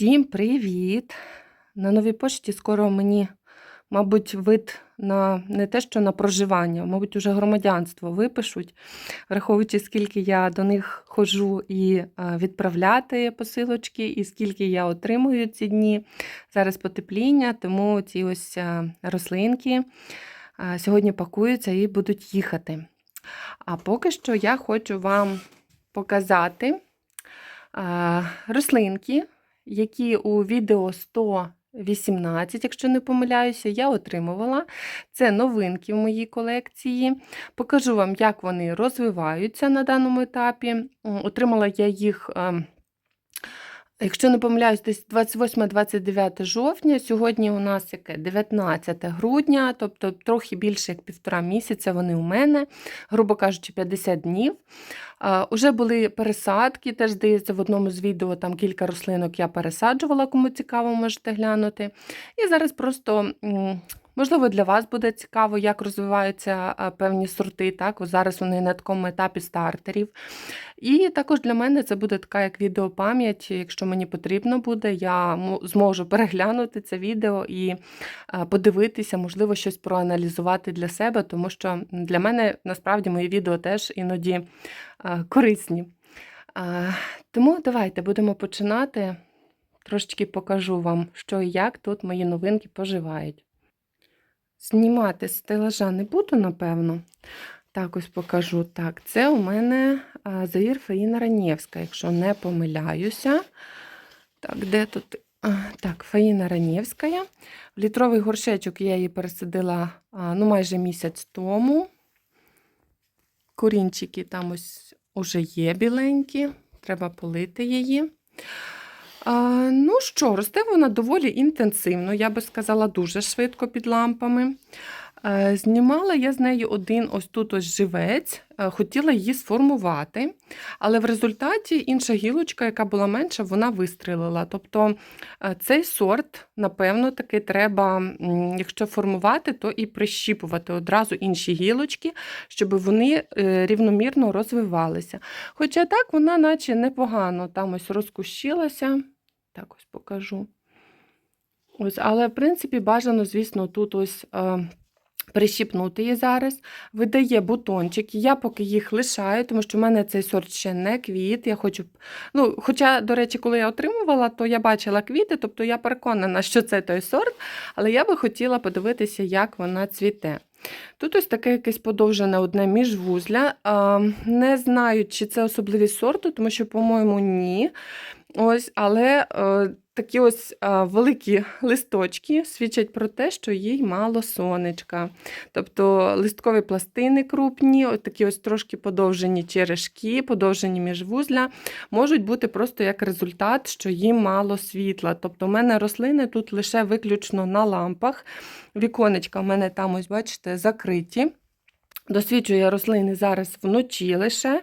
Всім привіт! На новій пошті скоро мені, мабуть, вид на не те, що на проживання, мабуть, уже громадянство випишуть, враховуючи, скільки я до них ходжу і е, відправляти посилочки, і скільки я отримую ці дні. Зараз потепління, тому ці ось е, рослинки е, сьогодні пакуються і будуть їхати. А поки що я хочу вам показати рослинки, які у відео 118, якщо не помиляюся, я отримувала. Це новинки в моїй колекції. Покажу вам, як вони розвиваються на даному етапі. Отримала я їх. Якщо не помиляюсь, десь 28-29 жовтня. Сьогодні у нас яке 19 грудня, тобто трохи більше як півтора місяця вони у мене, грубо кажучи, 50 днів. А, Уже були пересадки, теж здається, в одному з відео там кілька рослинок я пересаджувала, кому цікаво, можете глянути. І зараз просто. Можливо, для вас буде цікаво, як розвиваються певні сорти. Так, Ось зараз вони на такому етапі стартерів. І також для мене це буде така як відеопам'ять. Якщо мені потрібно буде, я зможу переглянути це відео і подивитися, можливо, щось проаналізувати для себе, тому що для мене насправді мої відео теж іноді корисні. Тому давайте будемо починати. Трошечки покажу вам, що і як тут мої новинки поживають. Знімати з стелажа не буду, напевно. Так, ось покажу. Так, це у мене Заїр Фаїна Ранєвська, якщо не помиляюся. Так, де тут? Так, Фаїна Ранєвська. Літровий горшечок я її пересадила ну, майже місяць тому. Корінчики там ось уже є біленькі, треба полити її. Ну що, росте вона доволі інтенсивно, я би сказала, дуже швидко під лампами. Е, Знімала я з неї один ось тут ось живець, е, хотіла її сформувати, але в результаті інша гілочка, яка була менша, вона вистрілила. Тобто е, цей сорт, напевно, таки треба, якщо формувати, то і прищіпувати одразу інші гілочки, щоб вони рівномірно розвивалися. Хоча так, вона наче непогано там ось розкущилася. Так ось покажу. Ось, але, в принципі, бажано, звісно, тут ось. Е, Прищіпнути її зараз, видає бутончики. Я поки їх лишаю, тому що в мене цей сорт ще не квіт. Я хочу, ну, Хоча, до речі, коли я отримувала, то я бачила квіти, тобто я переконана, що це той сорт, але я би хотіла подивитися, як вона цвіте. Тут ось таке якесь подовжене одне міжвузля. Не знаю, чи це особливість сорту, тому що, по-моєму, ні. Ось, Але е, такі ось е, великі листочки свідчать про те, що їй мало сонечка. Тобто листкові пластини крупні, от такі ось трошки подовжені черешки, подовжені міжвузля, можуть бути просто як результат, що їм мало світла. Тобто, у мене рослини тут лише виключно на лампах. Віконечка в мене там, ось, бачите, закриті. Досвідчую я рослини зараз вночі лише.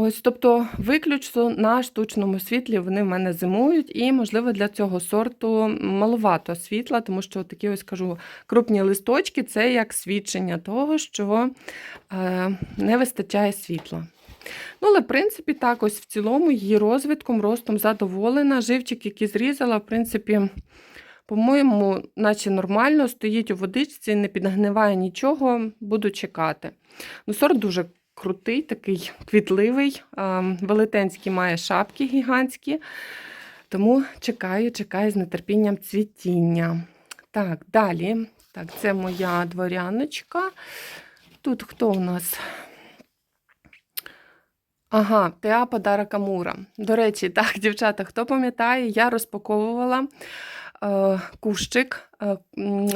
Ось, тобто, виключно на штучному світлі вони в мене зимують, і, можливо, для цього сорту маловато світла, тому що такі ось кажу, крупні листочки це як свідчення того, що е, не вистачає світла. Ну, але, в принципі, так, ось в цілому її розвитком, ростом задоволена. Живчик, який зрізала, в принципі, по-моєму, наче нормально, стоїть у водичці, не підгниває нічого, буду чекати. Ну, Сорт дуже крутий, такий квітливий, велетенський має шапки гігантські. Тому чекаю, чекаю з нетерпінням цвітіння. Так, далі. Так, це моя дворяночка. Тут хто у нас? Ага, Теа подарок Амура. До речі, так, дівчата, хто пам'ятає, я розпаковувала кущик е,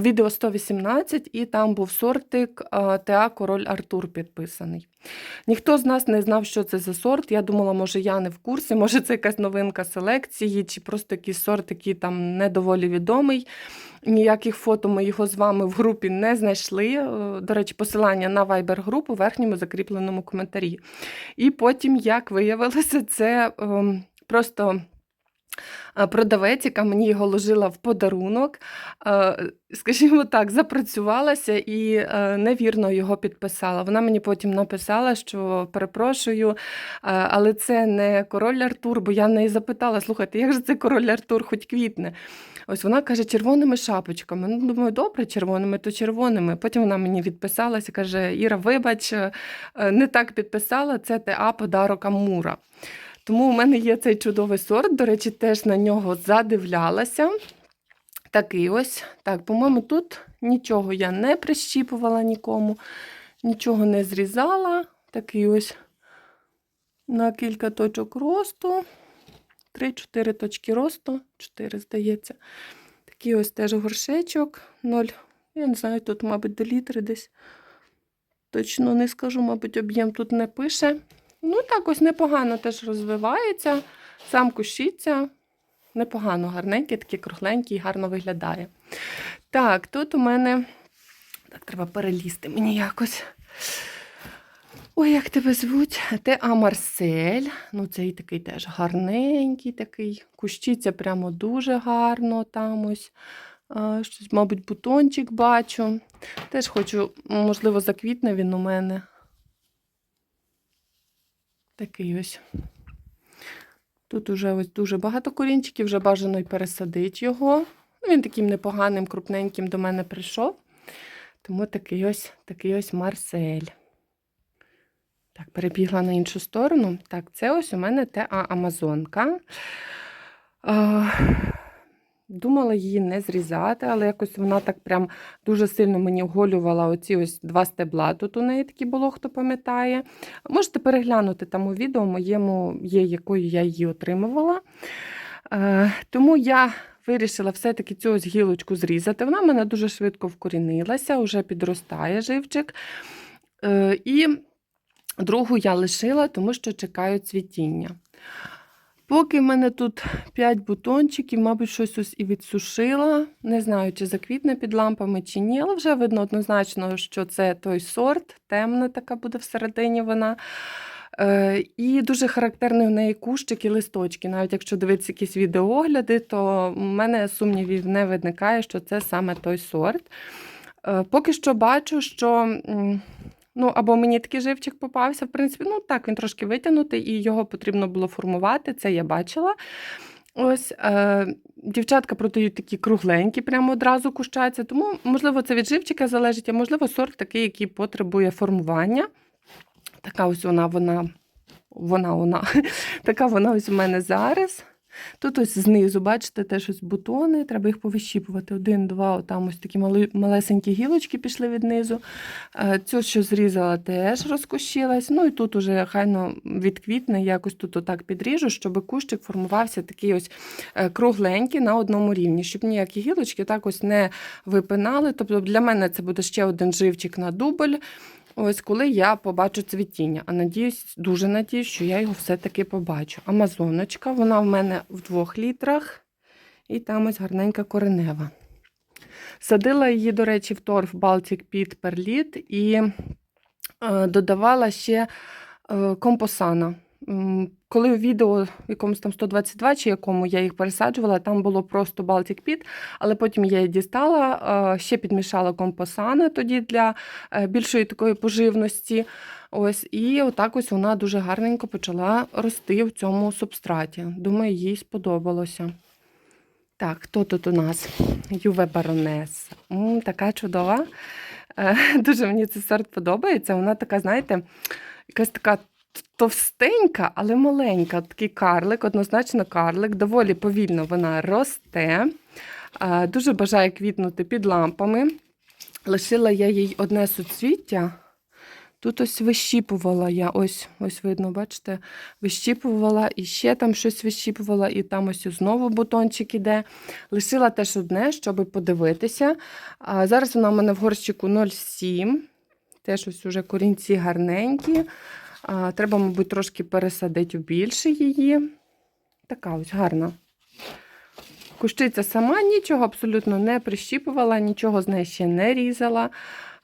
відео 118, і там був сортик е, Теа Король Артур підписаний. Ніхто з нас не знав, що це за сорт. Я думала, може, я не в курсі, може, це якась новинка селекції, чи просто якийсь сорт, який там недоволі відомий. Ніяких фото ми його з вами в групі не знайшли. Е, До речі, посилання на Viber-групу в верхньому закріпленому коментарі. І потім, як виявилося, це ем, просто Продавець, яка мені його ложила в подарунок, скажімо так, запрацювалася і е, невірно його підписала. Вона мені потім написала, що перепрошую, е, але це не король Артур, бо я в неї запитала: слухайте, як же це король Артур, хоч квітне? Ось вона каже, червоними шапочками. Ну, думаю, добре, червоними, то червоними. Потім вона мені відписалася, каже: Іра, вибач, е, не так підписала, це ТА подарок Амура. Тому у мене є цей чудовий сорт. До речі, теж на нього задивлялася. Такий ось. Так, по-моєму, тут нічого я не прищіпувала нікому, нічого не зрізала. Такий ось на кілька точок росту. 3-4 точки росту, 4, здається. Такий ось теж горшечок. 0. Я не знаю, тут, мабуть, до літри десь. Точно не скажу, мабуть, об'єм тут не пише. Ну, так ось непогано теж розвивається, сам кущиться. Непогано, гарненький, такий кругленький, гарно виглядає. Так, тут у мене. Так, треба перелізти мені якось. Ой, як тебе звуть? Те Марсель. Ну, цей такий теж гарненький, такий. Кущиться прямо дуже гарно там ось. Щось, мабуть, бутончик бачу. Теж хочу, можливо, заквітне він у мене. Такий ось. Тут уже ось дуже багато корінчиків, вже бажано й пересадити його. Він таким непоганим, крупненьким до мене прийшов. Тому такий ось такий ось Марсель. Так, перебігла на іншу сторону. Так, це ось у мене та Амазонка. Думала її не зрізати, але якось вона так прям дуже сильно мені оголювала оці ось два стебла. Тут у неї такі було, хто пам'ятає. Можете переглянути там у відео моєму є, якою я її отримувала. Е, Тому я вирішила все-таки цю ось гілочку зрізати. Вона в мене дуже швидко вкорінилася, вже підростає живчик. Е, І другу я лишила, тому що чекаю цвітіння. Поки в мене тут 5 бутончиків, мабуть, щось ось і відсушила. Не знаю, чи заквітне під лампами, чи ні, але вже видно однозначно, що це той сорт, темна така буде всередині вона. Е, І дуже характерний в неї кущик і листочки. Навіть якщо дивитися якісь відеоогляди, то в мене сумнівів не виникає, що це саме той сорт. Е, Поки що бачу, що. Ну, або мені такий живчик попався, в принципі, ну так, він трошки витягнутий, і його потрібно було формувати, це я бачила. Ось е, дівчатка продають такі кругленькі, прямо одразу кущаться, тому, можливо, це від живчика залежить, а можливо, сорт такий, який потребує формування. Така ось вона, вона, вона, вона. Така вона ось у мене зараз. Тут ось знизу, бачите, теж ось бутони, треба їх повищіпувати. Один, два, там ось такі малесенькі гілочки пішли від низу. Е, Цю, що зрізала, теж розкущилась. Ну і тут уже хайно відквітне, якось тут отак підріжу, щоб кущик формувався такий ось е, кругленький на одному рівні, щоб ніякі гілочки так ось не випинали. Тобто для мене це буде ще один живчик на дубль. Ось коли я побачу цвітіння. А надіюсь, дуже надіюсь, що я його все-таки побачу. Амазоночка, вона в мене в двох літрах, і там ось гарненька коренева. Садила її, до речі, в торф Baltic Pit Perlit і е, додавала ще е, компосана. Коли у відео якомусь там 122 чи якому я їх пересаджувала, там було просто Baltic Pit, але потім я її дістала, ще підмішала компосана тоді для е, більшої такої поживності. Ось, і отак ось вона дуже гарненько почала рости в цьому субстраті. Думаю, їй сподобалося. Так, хто тут у нас? Юве Баронес. Така чудова. Е, Дуже мені цей сорт подобається. Вона така, знаєте, якась така товстенька, але маленька. Такий карлик, однозначно карлик. Доволі повільно вона росте. Дуже бажає квітнути під лампами. Лишила я їй одне суцвіття. Тут ось вищіпувала я, ось, ось видно, бачите, вищіпувала, і ще там щось вищіпувала, і там ось знову бутончик іде. Лишила теж одне, щоб подивитися. А зараз вона в мене в горщику 0,7. Теж ось уже корінці гарненькі. Треба, мабуть, трошки пересадити в більше її. Така ось гарна. Кущиця сама нічого абсолютно не прищіпувала, нічого з неї ще не різала.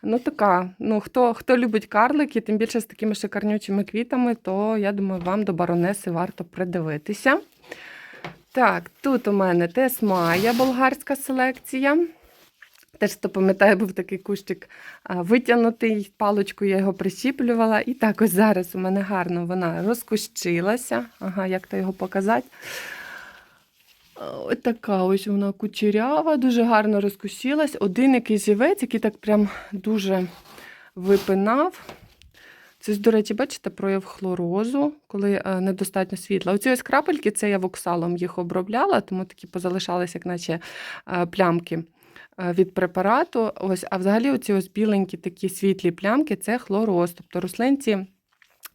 Ну, така, ну, хто, хто любить карлики, тим більше з такими шикарнючими квітами, то я думаю, вам до баронеси варто придивитися. Так, тут у мене Тесмая, болгарська селекція. Теж хто пам'ятає, був такий кущик витягнутий, паличкою я його прищіплювала. І так ось зараз у мене гарно вона розкущилася. Ага, як то його показати? Ось така ось вона кучерява, дуже гарно розкущилась. Один якийсь живець, який так прям дуже випинав. Це, до речі, бачите, прояв хлорозу, коли е, недостатньо світла. Оці ось крапельки, це я воксалом їх обробляла, тому такі позалишалися, як наче е, плямки від препарату. Ось, а взагалі оці ось біленькі такі світлі плямки це хлороз. Тобто рослинці.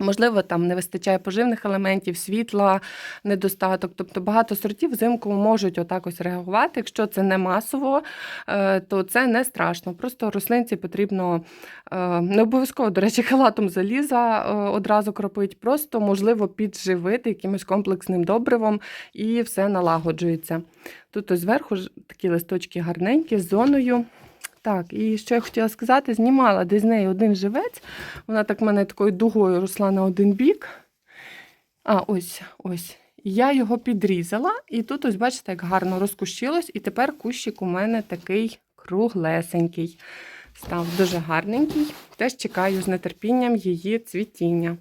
Можливо, там не вистачає поживних елементів, світла, недостаток. Тобто багато сортів взимку можуть отак ось реагувати. Якщо це не масово, е, то це не страшно. Просто рослинці потрібно е, не обов'язково, до речі, халатом заліза е, одразу кропить, просто можливо підживити якимось комплексним добривом і все налагоджується. Тут ось зверху такі листочки гарненькі з зоною. Так, і що я хотіла сказати, знімала десь з неї один живець. Вона так мене такою дугою росла на один бік. А, ось, ось. Я його підрізала, і тут, ось, бачите, як гарно розкущилось, і тепер кущик у мене такий круглесенький. Став дуже гарненький. Теж чекаю з нетерпінням її цвітіння.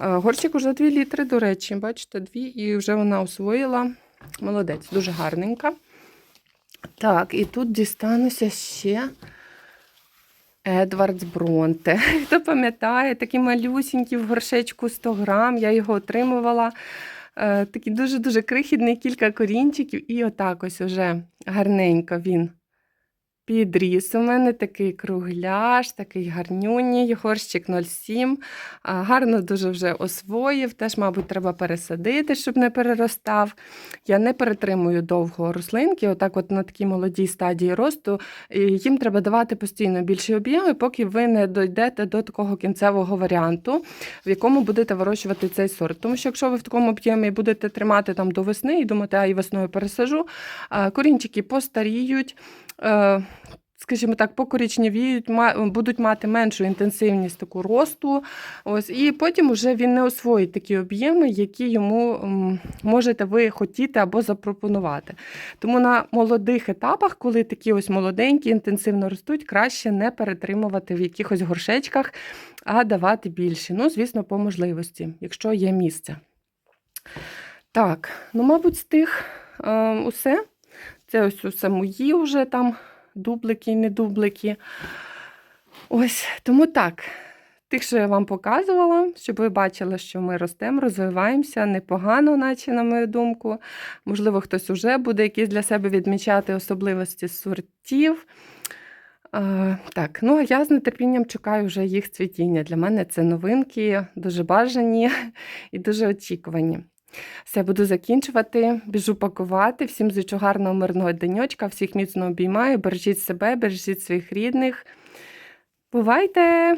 Е, Горщик уже 2 літри, до речі, бачите, 2, і вже вона освоїла. Молодець, дуже гарненька. Так, і тут дістануся ще Едвардс Бронте. Хто пам'ятає, такі малюсінькі в горшечку 100 грам. Я його отримувала. Е, Такий дуже-дуже крихідний кілька корінчиків. І отак ось уже гарненько він підріс. У мене такий кругляш, такий гарнюній, горщик 0,7. Гарно дуже вже освоїв. Теж, мабуть, треба пересадити, щоб не переростав. Я не перетримую довго рослинки, отак от на такій молодій стадії росту. Їм треба давати постійно більші об'єми, поки ви не дійдете до такого кінцевого варіанту, в якому будете вирощувати цей сорт. Тому що якщо ви в такому об'ємі будете тримати там до весни і думати, а і весною пересажу, корінчики постаріють. Е, Скажімо так, покорічневіють, ма- будуть мати меншу інтенсивність таку росту. Ось, і потім вже він не освоїть такі об'єми, які йому можете ви хотіти або запропонувати. Тому на молодих етапах, коли такі ось молоденькі, інтенсивно ростуть, краще не перетримувати в якихось горшечках, а давати більше. Ну, звісно, по можливості, якщо є місце. Так, ну, мабуть, з тих е, усе. Це ось усе мої вже там дублики і недублики. Ось, тому так. Тих, що я вам показувала, щоб ви бачили, що ми ростемо, розвиваємося непогано, наче, на мою думку. Можливо, хтось уже буде якісь для себе відмічати особливості сортів. Е, так, ну а я з нетерпінням чекаю вже їх цвітіння. Для мене це новинки, дуже бажані і дуже очікувані. Все, буду закінчувати, біжу пакувати. Всім зичу гарного мирного денечка, всіх міцно обіймаю. Бережіть себе, бережіть своїх рідних. Бувайте!